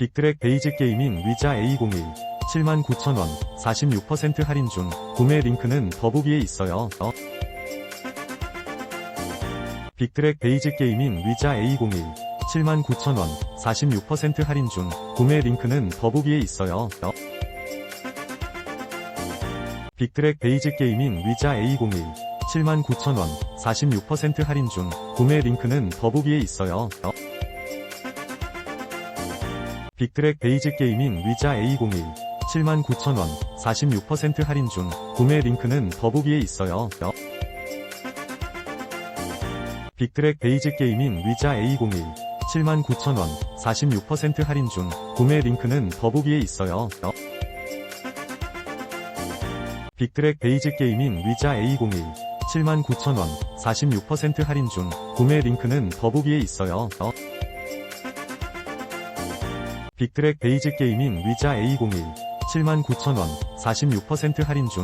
빅드랙 베이직 게이밍 위자 A01 79,000원 46% 할인 중 구매 링크는 더보기에 있어요. 어? 빅드랙 베이직 게이밍 위자 A01 79,000원 46% 할인 중 구매 링크는 더보기에 있어요. 어? 빅드랙 베이직 게이밍 위자 A01 79,000원 46% 할인 중 구매 링크는 더보기에 있어요. 어? 빅드랙 베이직 게이밍 위자 A01 79,000원 46% 할인 중 구매 링크는 더보기에 있어요. 어? 빅드랙 베이직 게이밍 위자 A01 79,000원 46% 할인 중 구매 링크는 더보기에 있어요. 어? 빅드랙 베이직 게이밍 위자 A01 79,000원 46% 할인 중 구매 링크는 더보기에 있어요. 어? 빅드랙 베이직 게이밍 위자 A01 79,000원 46% 할인 중